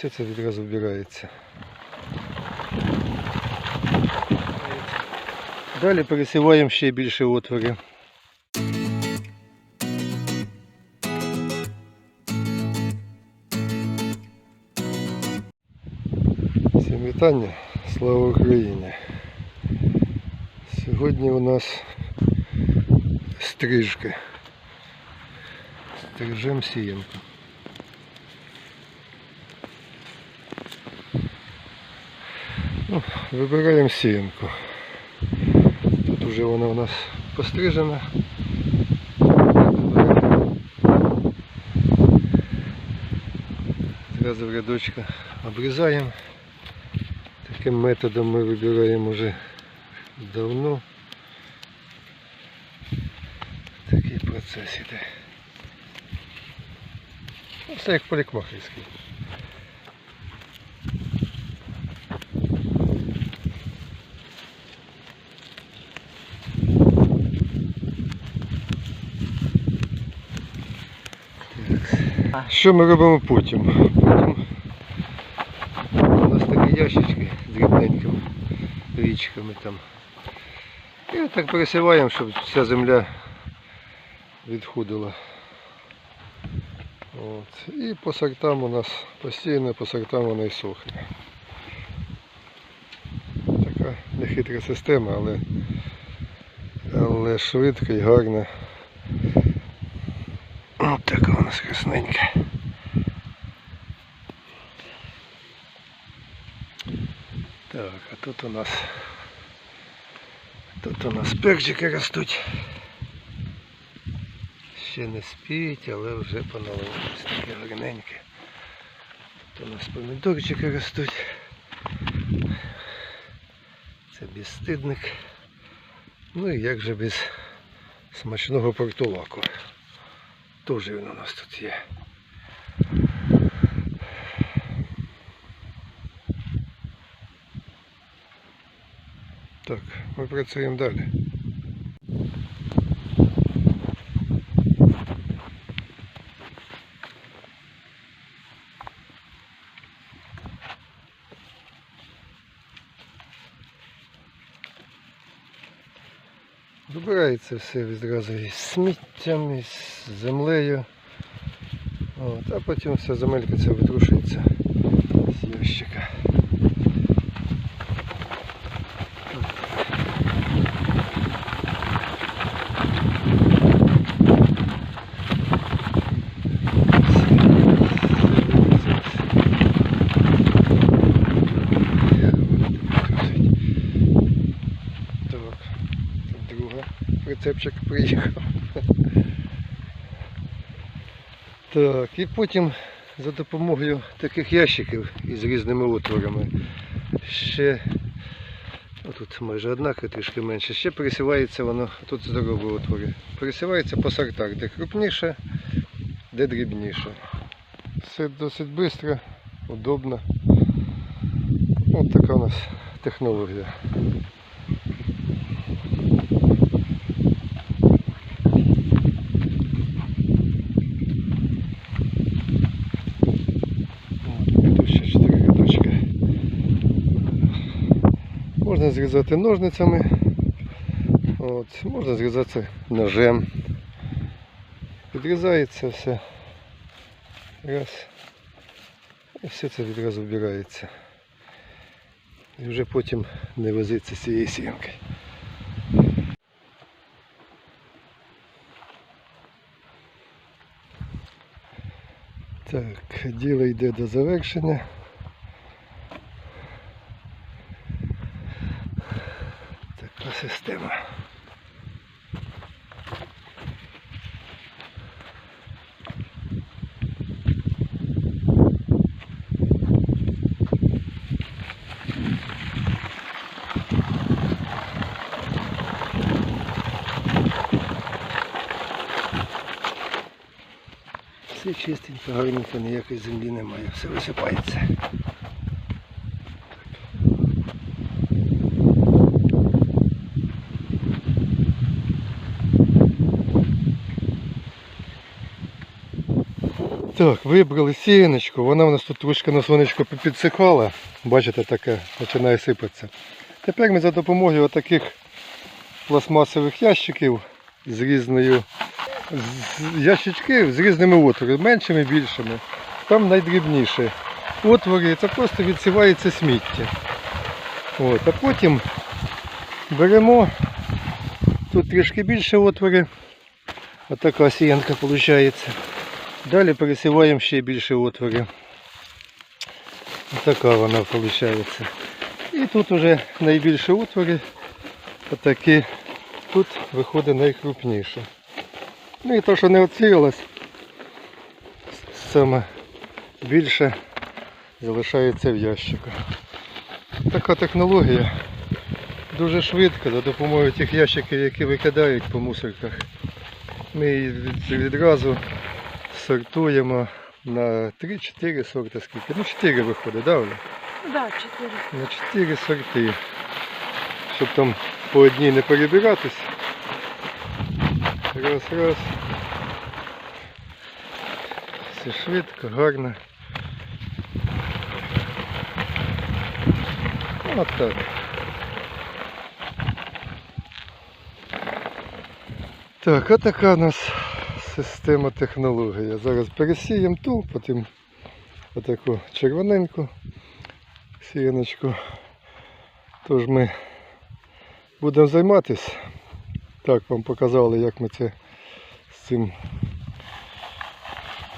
все це відразу вбирається. Далі пересіваємо ще більше отворів. Всім вітання, слава Україні! Сьогодні у нас стрижки. Стрижем сіянку. Ну, вибираємо сіянку. Тут вже вона у нас пострижена. Зразу в рядочка обрізаємо. Таким методом ми вибираємо вже давно. Такий процес іде. Ну, Все як полікмахерський. Що ми робимо потім? Потім у нас такі ящички з дрібненькими річками там. І так пересіваємо, щоб вся земля відходила. От. І по сортам у нас постійно по сортам вона і сохне. Така нехитра система, але, але швидка і гарна. От така у нас красненька. Так, а тут у нас тут у нас перчики ростуть. Ще не спіть, але вже поновилось таке гарненьке. Тут у нас помідорчики ростуть. Це безстидник. Ну і як же без смачного портулаку. Теж він у нас тут є. Так, ми працюємо далі. Вибирається все відразу із сміттям, із землею. От, а потім вся земелька ця витрушується з ящика. Так, тут друга прицепчик приїхав. Так, і потім за допомогою таких ящиків із різними отворами ще тут майже однаково, трішки менше, ще пересівається воно, тут здорові отвори. Пересівається по сортах, де крупніше, де дрібніше. Все досить швидко, удобно. Ось така у нас технологія. От, і Тут ще 4 рядочки. Можна зрізати ножницями, от, можна зрізати ножем. Підрізається все. Раз. І все це відразу вбирається. І вже потім не возиться з цією сіянкою. Так, діло йде до завершення. Система. Все чистенько, гарненько, ніякої землі немає, все висипається. Так, вибрали сіяночку, вона у нас тут трошки на сонечко підсихала. Бачите, таке починає сипатися. Тепер ми за допомогою таких пластмасових ящиків з різною з- ящички з різними отворами, меншими, більшими. Там найдрібніші отвори, це просто відсівається сміття. От, а потім беремо тут трішки більше отвори. Отака сіянка виходить. Далі пересіваємо ще більше отворів. Така вона виходить. І тут вже найбільші отвори. Отакі. Тут виходить найкрупніше. Ну і те, що не оцілилось, саме більше залишається в ящику. Така технологія. Дуже швидко за допомогою тих ящиків, які викидають по мусорках. Ми відразу сортуємо на 3-4 сорти скільки. Ну 4 виходить, да, Оля? Да, чотири. На 4 сорти. Щоб там по одній не перебиратись. Раз, раз. Все швидко, гарно. От так. Так, а така у нас система технологія. Зараз пересіємо ту, потім отаку червоненьку сіяночку. Тож ми будемо займатися. Так, вам показали, як ми це з цим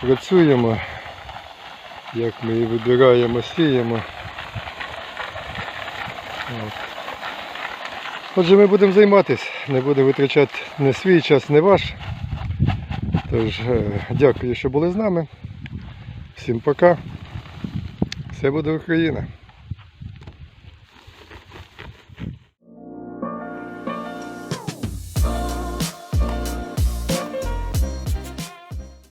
працюємо, як ми її вибираємо, сіємо. От. Отже, ми будемо займатися, не будемо витрачати не свій час, не ваш. Тож, е, дякую, що були з нами. Всім пока. Все буде Україна.